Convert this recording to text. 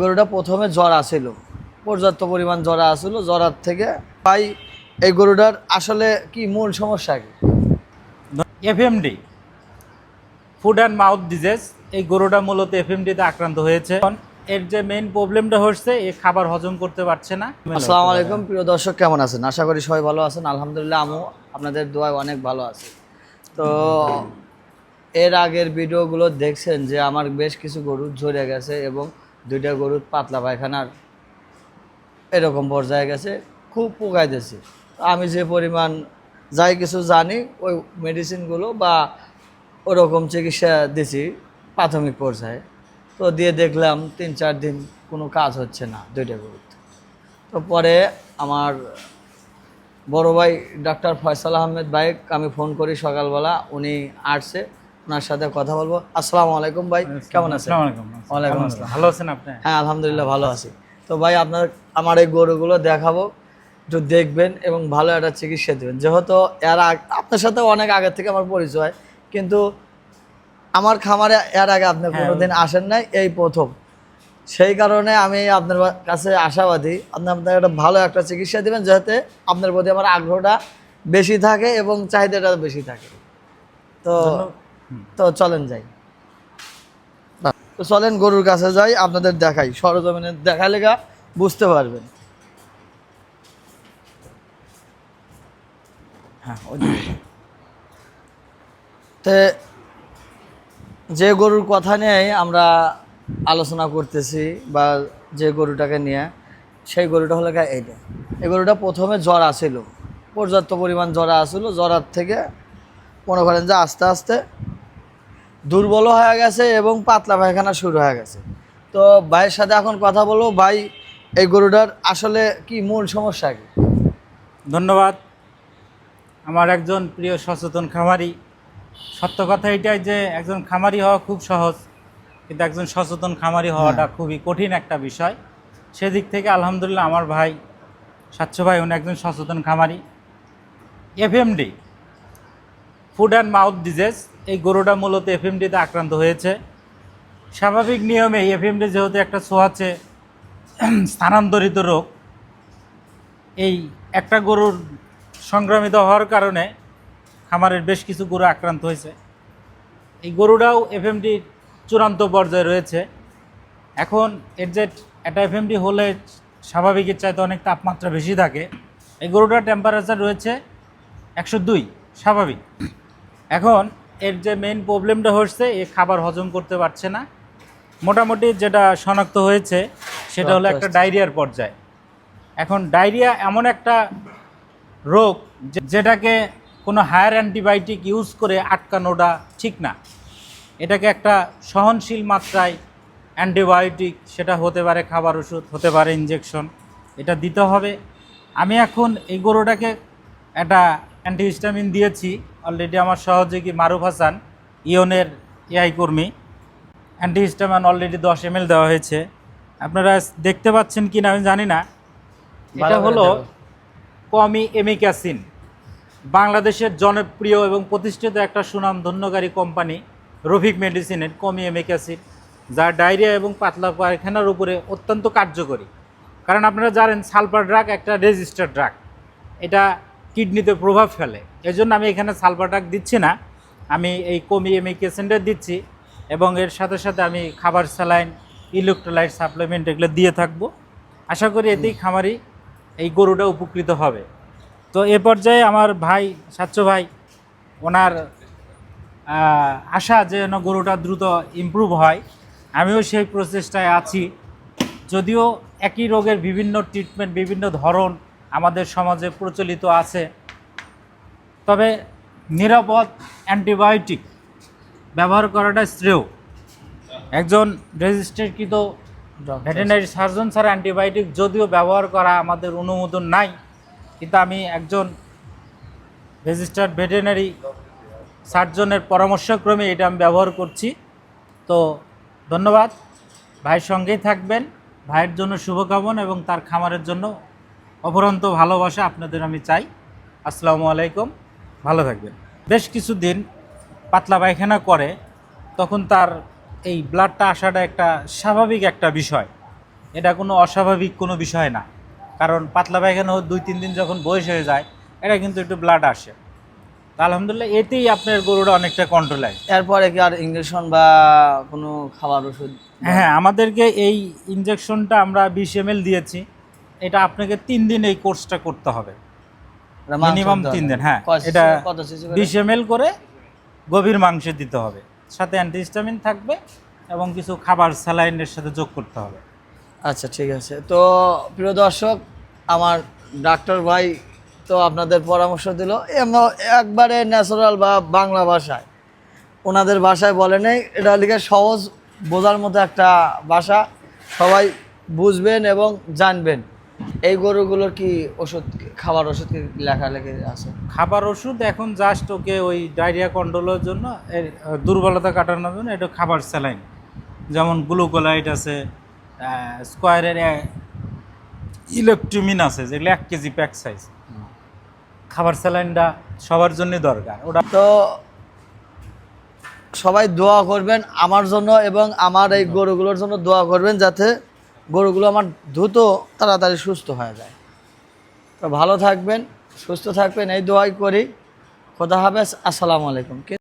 গরুটা প্রথমে জ্বর আসিল। পর্যাপ্ত পরিমাণ জ্বর আসিল জ্বরার থেকে ভাই এই গরুটার আসলে কি মূল সমস্যা কি? FMD foot and mouth disease এই গরুটা মূলত এফএমডিতে আক্রান্ত হয়েছে। এর যে মেইন প্রবলেমটা হচ্ছে এ খাবার হজম করতে পারছে না। আসসালামু আলাইকুম প্রিয় দর্শক কেমন আছেন? আশা করি সবাই ভালো আছেন। আলহামদুলিল্লাহ আমিও আপনাদের দোয়ায় অনেক ভালো আছি। তো এর আগের ভিডিওগুলো দেখছেন যে আমার বেশ কিছু গরু ঝরে গেছে এবং দুইটা গরুর পাতলা পায়খানার এরকম পর্যায়ে গেছে, খুব পোকায় দিয়েছে আমি যে পরিমাণ যাই কিছু জানি, ওই মেডিসিনগুলো বা ওরকম চিকিৎসা দিছি প্রাথমিক পর্যায়ে। তো দিয়ে দেখলাম তিন চার দিন কোনো কাজ হচ্ছে না দুইটা গরুতে তো পরে আমার বড় ভাই ডাক্তার ফয়সাল আহমেদ ভাই, আমি ফোন করি সকালবেলা, উনি আসছে। ওনার সাথে কথা বলব। আসসালামু আলাইকুম ভাই কেমন আছেন? ওয়ালাইকুম আসসালাম। ভালো আছেন আপনি? হ্যাঁ আলহামদুলিল্লাহ ভালো আছি। তো ভাই আপনার আমার এই গরুগুলো দেখাবো একটু দেখবেন এবং ভালো একটা চিকিৎসা দেবেন। যেহেতু এর আপনার সাথে অনেক আগে থেকে আমার পরিচয় কিন্তু আমার খামারে এর আগে আপনি হ্যাঁ। কোনোদিন আসেন নাই এই প্রথম। সেই কারণে আমি আপনার কাছে আশাবাদী আপনি আপনার একটা ভালো একটা চিকিৎসা দেবেন যাতে আপনার প্রতি আমার আগ্রহটা বেশি থাকে এবং চাহিদাটা বেশি থাকে। তো তো চলেন যাই। তো চলেন গরুর কাছে যাই, আপনাদের দেখাই। সরজমিনে দেখালে গা বুঝতে পারবেন। হ্যাঁ যে। গরুর কথা নিয়ে আমরা আলোচনা করতেছি বা যে গরুটাকে নিয়ে, সেই গরুটা হলো এইটা। এই গরুটা প্রথমে জ্বর আসিল। পর্যাপ্ত পরিমাণ জ্বর আসিল। জ্বরার থেকে মনে করেন যে আস্তে আস্তে দুর্বল হয়ে গেছে এবং পাতলা পায়খানা শুরু হয়ে গেছে। তো ভাইয়ের সাথে এখন কথা বলব। ভাই এই গরুটার আসলে কি মূল সমস্যা কি? ধন্যবাদ। আমার একজন প্রিয় সচেতন খামারি। সত্য কথা এটাই যে একজন খামারি হওয়া খুব সহজ। কিন্তু একজন সচেতন খামারি হওয়াটা খুবই কঠিন একটা বিষয়। সেদিক থেকে আলহামদুলিল্লাহ আমার ভাই স্বাচ্ছ ভাই উনি একজন সচেতন খামারি। FMD foot and mouth disease এই গরুটা মূলত এফএমডিতে আক্রান্ত হয়েছে। স্বাভাবিক নিয়মে এফএমডি যেহেতু একটা ছোঁয়াচে স্থানান্তরিত রোগ, এই একটা গরুর সংক্রামিত হওয়ার কারণে খামারের বেশ কিছু গরু আক্রান্ত হয়েছে। এই গরুটাও এফএমডি চূড়ান্ত পর্যায়ে রয়েছে। এখন এর যে একটা এফএমডি হলে স্বাভাবিকের চাইতে অনেক তাপমাত্রা বেশি থাকে। এই গরুটার টেম্পারেচার রয়েছে একশো দুই, স্বাভাবিক। এখন এর যে মেইন প্রবলেমটা হচ্ছে এ খাবার হজম করতে পারছে না। মোটামুটি যেটা শনাক্ত হয়েছে সেটা হলো একটা ডায়রিয়ার পর্যায়ে। এখন ডায়রিয়া এমন একটা রোগ যেটাকে কোনো হায়ার অ্যান্টিবায়োটিক ইউজ করে আটকানোটা ঠিক না। এটাকে একটা সহনশীল মাত্রায় অ্যান্টিবায়োটিক সেটা হতে পারে খাবার ওষুধ হতে পারে ইঞ্জেকশন এটা দিতে হবে। আমি এখন এই গরুটাকে একটা অ্যান্টিহিস্টামিন দিয়েছি। অলরেডি আমার সহযোগী মারুফ হাসান ইয়নের এআই কর্মী অ্যান্টিহিস্টামিন অলরেডি দশ এম দেওয়া হয়েছে। আপনারা দেখতে পাচ্ছেন কি না আমি জানি না। এটা হলো কমি এমিক্যাসিন বাংলাদেশের জনপ্রিয় এবং প্রতিষ্ঠিত একটা সুনাম ধন্যকারী কোম্পানি রফিক মেডিসিনের কমি এমিক্যাসিন যা ডায়রিয়া এবং পাতলা পায়খানার উপরে অত্যন্ত কার্যকরী। কারণ আপনারা জানেন সালফার ড্রাগ একটা রেজিস্টার্ড ড্রাগ। এটা কিডনিতে প্রভাব ফেলে। এই জন্য আমি এখানে ড্রাগ দিচ্ছি না। আমি এই কমি এমিক্যাসিনটা দিচ্ছি এবং এর সাথে সাথে আমি খাবার স্যালাইন ইলেকট্রোলাইট সাপ্লিমেন্ট এগুলো দিয়ে থাকব। আশা করি এতেই খামারি এই গরুটা উপকৃত হবে। তো এ পর্যায়ে আমার ভাই সাচ্চ ভাই ওনার আশা যে যেন গরুটা দ্রুত ইমপ্রুভ হয়। আমিও সেই প্রচেষ্টায় আছি। যদিও একই রোগের বিভিন্ন ট্রিটমেন্ট বিভিন্ন ধরন আমাদের সমাজে প্রচলিত আছে। তবে নিরাপদ অ্যান্টিবায়োটিক ব্যবহার করাটা শ্রেয়। একজন রেজিস্ট্রেকৃত ভেটেরিনারি সার্জন ছাড়া অ্যান্টিবায়োটিক যদিও ব্যবহার করা আমাদের অনুমোদন নাই, কিন্তু আমি একজন রেজিস্টার্ড ভেটেরিনারি সার্জনের পরামর্শক্রমে এটা আমি ব্যবহার করছি। তো ধন্যবাদ। ভাইয়ের সঙ্গেই থাকবেন। ভাইয়ের জন্য শুভকামনা এবং তার খামারের জন্য অপরন্ত ভালোবাসা আপনাদের আমি চাই। আসসালামু আলাইকুম। ভালো থাকবেন। বেশ কিছুদিন পাতলা পায়খানা করে তখন তার এই ব্লাডটা আসাটা একটা স্বাভাবিক একটা বিষয়। এটা কোনো অস্বাভাবিক কোনো বিষয় না। কারণ পাতলা পায়খানা দুই তিন দিন যখন বয়স হয়ে যায় এটা কিন্তু একটু ব্লাড আসে। তা আলহামদুলিল্লাহ এতেই আপনার গরুটা অনেকটা কন্ট্রোল হয় এরপরে কি আর ইঞ্জেকশন বা কোনো খাবার ওষুধ? হ্যাঁ আমাদেরকে এই ইঞ্জেকশনটা আমরা বিশ এম দিয়েছি। এটা আপনাকে তিন দিন এই কোর্সটা করতে হবে। মিনিমাম ধরনের। তিন দিন হ্যাঁ এটা? বিশ এম করে গভীর মাংসে দিতে হবে। সাথে অ্যান্টিস্টামিন থাকবে এবং কিছু খাবার স্যালাইনের সাথে যোগ করতে হবে। আচ্ছা ঠিক আছে। তো প্রিয় দর্শক আমার ডাক্তার ভাই তো আপনাদের পরামর্শ দিল একবারে ন্যাচারাল বা বাংলা ভাষায়। ওনাদের ভাষায় বলে নেই এটা লিখে সহজ বোঝার মতো একটা ভাষা। সবাই বুঝবেন এবং জানবেন। এই গরুগুলোর কি ওষুধ খাবার ওষুধ লেখা লেখে আছে? খাবার ওষুধ এখন জাস্ট ওকে ওই ডায়রিয়া কন্ট্রোলের জন্য এর দুর্বলতা কাটানোর জন্য এটা খাবার স্যালাইন। যেমন গ্লুকোলাইট আছে স্কোয়ারের ইলেকট্রিমিন আছে যেগুলো এক কেজি প্যাক সাইজ খাবার স্যালাইনটা সবার জন্যই দরকার। ওটা তো সবাই দোয়া করবেন আমার জন্য এবং আমার এই গরুগুলোর জন্য দোয়া করবেন যাতে গরুগুলো আমার দ্রুত তাড়াতাড়ি সুস্থ হয়ে যায়। তো ভালো থাকবেন, সুস্থ থাকবেন, এই দোয়াই করি। খোদা হাফেজ, আসসালামু আলাইকুম।